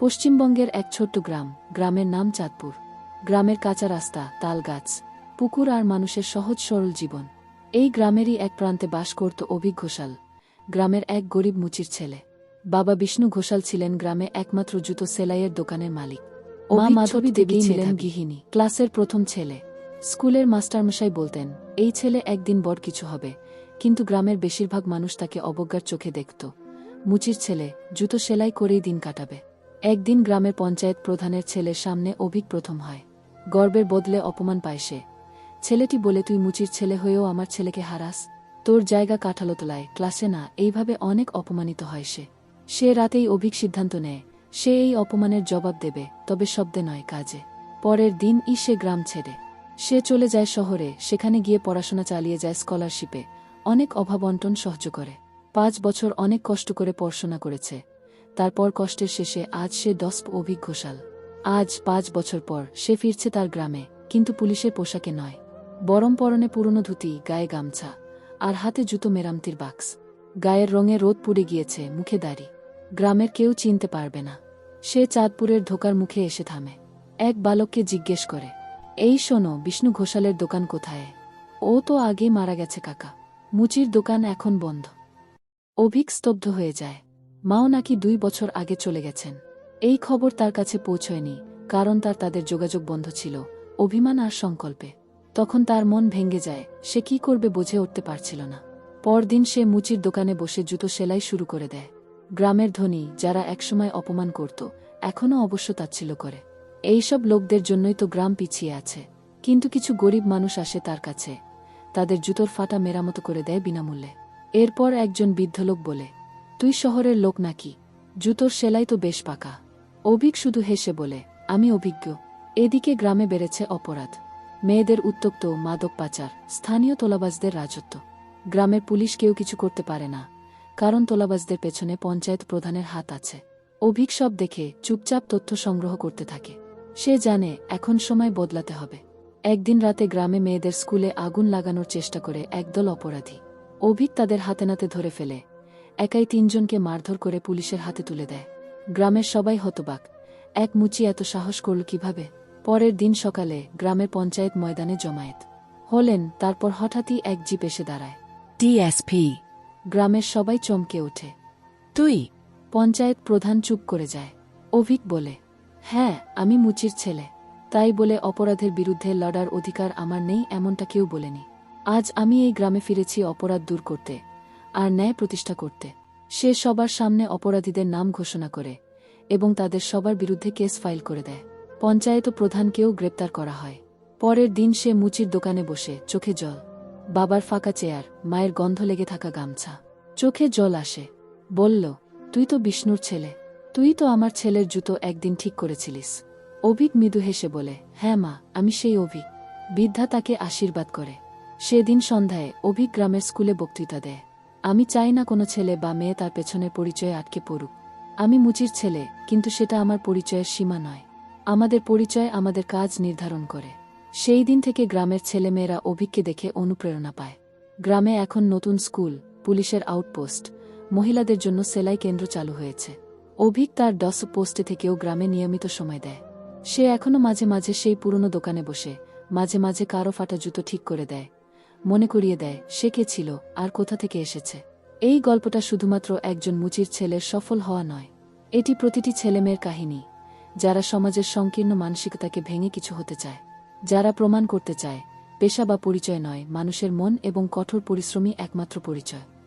পশ্চিমবঙ্গের এক ছোট্ট গ্রাম গ্রামের নাম চাঁদপুর। গ্রামের কাঁচা রাস্তা তাল গাছ পুকুর আর মানুষের সহজ সরল জীবন। এই গ্রামেরই এক প্রান্তে বাস করত অভিক ঘোষাল গ্রামের এক গরিব মুচির ছেলে। বাবা বিষ্ণু ঘোষাল ছিলেন গ্রামে একমাত্র জুতো সেলাইয়ের দোকানের মালিক। মা মাধবী দেবী ছিলেন গৃহিণী। ক্লাসের প্রথম ছেলে। স্কুলের মাস্টারমশাই বলতেন এই ছেলে একদিন বড় কিছু হবে কিন্তু গ্রামের বেশিরভাগ মানুষ তাকে অবজ্ঞার চোখে দেখত। মুচির ছেলে জুতো সেলাই করেই দিন কাটাবে। একদিন গ্রামের পঞ্চায়েত প্রধানের ছেলের সামনে অভিক প্রথম হয়। গর্বের বদলে অপমান পায় সে। ছেলেটি বলে, তুই মুচির ছেলে হয়েও আমার ছেলেকে হারাস। তোর জায়গা কাঠালো তোলায়। ক্লাসে না। এইভাবে অনেক অপমানিত হয় সে। সে রাতেই অভিক সিদ্ধান্ত নেয়, সে এই অপমানের জবাব দেবে, তবে শব্দে নয় কাজে। পরের দিন ই সে গ্রাম ছেড়ে। সে চলে যায় শহরে, সেখানে গিয়ে পড়াশোনা চালিয়ে যায় স্কলারশিপে। অনেক অভাব অন্টন সহ্য করে। পাঁচ বছর অনেক কষ্ট করে পড়াশোনা করেছে। তারপর কষ্টের শেষে আজ সে দশ অভিক ঘোষাল আজ পাঁচ বছর পর সে ফিরছে তার গ্রামে, কিন্তু পুলিশের পোশাকে নয়। বরম পরনে পুরনো ধুতি, গায়ে গামছা, আর হাতে জুতো মেরামতির বাক্স। গায়ের রঙে রোদ পুড়ে গিয়েছে মুখে দাড়ি। গ্রামের কেউ চিনতে পারবে না। সে চাঁদপুরের ধোকার মুখে এসে থামে। এক বালককে জিজ্ঞেস করে, এই শোনো, বিষ্ণু ঘোষালের দোকান কোথায়? ও তো আগে মারা গেছে, কাকা। মুচির দোকান এখন বন্ধ। অভিক স্তব্ধ হয়ে যায়। মাও নাকি দুই বছর আগে চলে গেছেন। এই খবর তার কাছে পৌঁছয়নি, কারণ তার তাদের যোগাযোগ বন্ধ ছিল, অভিমান আর সংকল্পে। তখন তার মন ভেঙে যায়, সে কি করবে বুঝে উঠতে পারছিল না। পরদিন সে মুচির দোকানে বসে জুতো সেলাই শুরু করে দেয়। গ্রামের ধনী, যারা একসময় অপমান করত, এখনও অবশ্য তাচ্ছিল করে। এইসব লোকদের জন্যই তো গ্রাম পিছিয়ে আছে, কিন্তু কিছু গরিব মানুষ আসে তার কাছে। তাদের জুতোর ফাটা মেরামত করে দেয় বিনামূল্যে। এরপর একজন বৃদ্ধ লোক বলে তুই শহরের লোক নাকি? জুতোর সেলাই তো বেশ পাকা। অভিক শুধু হেসে বলে, আমি অভিজ্ঞ। এদিকে গ্রামে বেড়েছে অপরাধ। মেয়েদের উত্তক্ত মাদক পাচার, স্থানীয় তোলাবাজদের রাজত্ব। গ্রামের পুলিশ কেউ কিছু করতে পারে না, কারণ তোলাবাজদের পেছনে পঞ্চায়েত প্রধানের হাত আছে। অভিক সব দেখে চুপচাপ তথ্য সংগ্রহ করতে থাকে। সে জানে এখন সময় বদলাতে হবে। একদিন রাতে গ্রামে মেয়েদের স্কুলে আগুন লাগানোর চেষ্টা করে একদল অপরাধী। অভিক তাদের হাতে নাতে ধরে ফেলে একাই তিনজনকে মারধর করে পুলিশের হাতে তুলে দেয়। গ্রামের সবাই হতবাক। এক মুচি এত সাহস করল কীভাবে? পরের দিন সকালে গ্রামের পঞ্চায়েত ময়দানে জমায়েত। হলেন তারপর হঠাৎই এক জিপ এসে দাঁড়ায়। ডিএসপি গ্রামের সবাই চমকে ওঠে। তুই? পঞ্চায়েত প্রধান চুপ করে যায়। অভিক বলে হ্যাঁ আমি মুচির ছেলে। তাই বলে অপরাধের বিরুদ্ধে লড়ার অধিকার আমার নেই এমনটা কেউ বলেনি। আজ আমি এই গ্রামে ফিরেছি অপরাধ দূর করতে। আর ন্যায় প্রতিষ্ঠা করতে। সে সবার সামনে অপরাধীদের নাম ঘোষণা করে এবং তাদের সবার বিরুদ্ধে কেস ফাইল করে দেয়। পঞ্চায়েত প্রধানকেও গ্রেপ্তার করা হয়। পরের দিন সে মুচির দোকানে বসে চোখে জল, বাবার ফাঁকা চেয়ার, মায়ের গন্ধ লেগে থাকা গামছা। চোখে জল আসে। বলল, তুই তো বিষ্ণুর ছেলে। তুই তো আমার ছেলের জুতো একদিন ঠিক করেছিলিস। অভিক মৃদু হেসে বলে হ্যাঁ মা, আমি সেই অভিক। বৃদ্ধা তাকে আশীর্বাদ করে। সেদিন সন্ধ্যায় অভিক গ্রামের স্কুলে বক্তৃতা দেয়। আমি চাই না কোনো ছেলে বা মেয়ে তার পেছনের পরিচয়ে আটকে পড়ুক। আমি মুচির ছেলে, কিন্তু সেটা আমার পরিচয়ের সীমা নয়। আমাদের পরিচয় আমাদের কাজ নির্ধারণ করে। সেই দিন থেকে গ্রামের ছেলেমেয়েরা অভিককে দেখে অনুপ্রেরণা পায়। গ্রামে এখন নতুন স্কুল, পুলিশের আউটপোস্ট, মহিলাদের জন্য সেলাই কেন্দ্র চালু হয়েছে। অভিক তার ডস পোস্টে থেকেও গ্রামে নিয়মিত সময় দেয়। সে এখনও মাঝে মাঝে সেই পুরনো দোকানে বসে, মাঝে মাঝে কারও ফাটা জুতো ঠিক করে দেয়। মনে করিয়ে দেয়, সে কে ছিল, আর কোথা থেকে এসেছে। এই গল্পটা শুধুমাত্র একজন মুচির ছেলের সফল হওয়া নয়, এটি প্রতিটি ছেলেমেয়ের কাহিনী, যারা সমাজের সংকীর্ণ মানসিকতাকে ভেঙে কিছু হতে চায়, যারা প্রমাণ করতে চায়, পেশা বা পরিচয় নয়, মানুষের মন এবং কঠোর পরিশ্রমী একমাত্র পরিচয়।